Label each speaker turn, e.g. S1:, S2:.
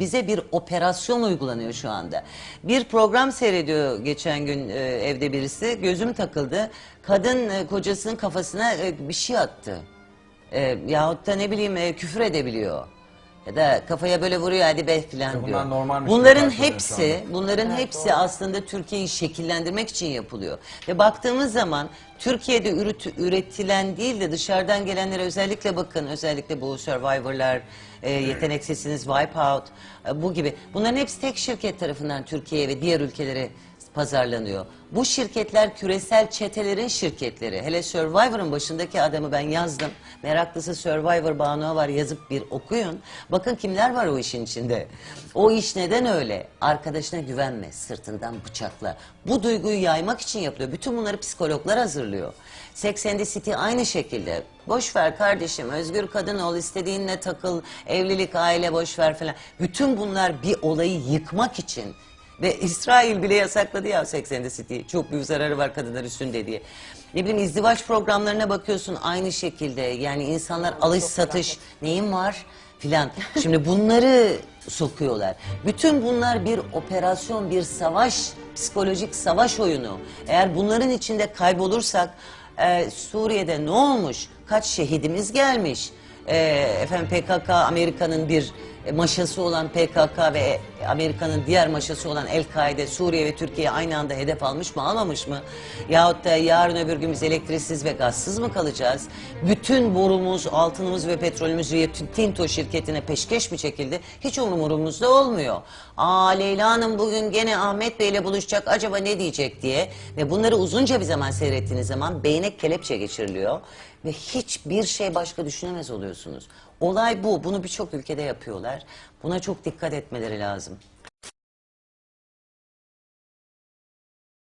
S1: Bize bir operasyon uygulanıyor şu anda. Bir program seyrediyor geçen gün e, evde birisi. Gözüm takıldı. Kadın e, kocasının kafasına e, bir şey attı. E, yahut da ne bileyim e, küfür edebiliyor. Ya da kafaya böyle vuruyor hadi be filan
S2: bunlar
S1: diyor.
S2: normalmiş gibi
S1: Bunların
S2: karşılanıyor şu
S1: hepsi, bunların hepsi aslında Türkiye'yi şekillendirmek için yapılıyor. Ve baktığımız zaman Türkiye'de ürüt- üretilen değil de dışarıdan gelenlere özellikle bakın. Özellikle bu Survivor'lar, e, Yeteneksizsiniz, Wipeout e, bu gibi. Bunların hepsi tek şirket tarafından Türkiye'ye ve diğer ülkelere pazarlanıyor. Bu şirketler küresel çetelerin şirketleri. Hele Survivor'ın başındaki adamı ben yazdım. Meraklısı Survivor Banu var yazıp bir okuyun. Bakın kimler var o işin içinde. O iş neden öyle? Arkadaşına güvenme, sırtından bıçakla. Bu duyguyu yaymak için yapılıyor. Bütün bunları psikologlar hazırlıyor. Sex and the City aynı şekilde. Boş ver kardeşim, özgür kadın ol, istediğinle takıl, evlilik, aile boş ver falan. Bütün bunlar bir olayı yıkmak için ve İsrail bile yasakladı ya Sex and the City'yi. Çok büyük zararı var kadınlar üstünde diye. Ne bileyim izdivaç programlarına bakıyorsun aynı şekilde. Yani insanlar alış satış neyin var filan. Şimdi bunları sokuyorlar. Bütün bunlar bir operasyon, bir savaş, psikolojik savaş oyunu. Eğer bunların içinde kaybolursak e, Suriye'de ne olmuş? Kaç şehidimiz gelmiş? E, efendim PKK Amerika'nın bir maşası olan PKK ve Amerika'nın diğer maşası olan El-Kaide Suriye ve Türkiye aynı anda hedef almış mı almamış mı? Yahut da yarın öbür gün biz elektriksiz ve gazsız mı kalacağız? Bütün borumuz, altınımız ve petrolümüz Rio Tinto şirketine peşkeş mi çekildi? Hiç umurumuzda olmuyor. Aa Leyla Hanım bugün gene Ahmet Bey ile buluşacak acaba ne diyecek diye ve bunları uzunca bir zaman seyrettiğiniz zaman beyne kelepçe geçiriliyor ve hiçbir şey başka düşünemez oluyorsunuz. Olay bu. Bunu birçok ülkede yapıyorlar. Buna çok dikkat etmeleri lazım.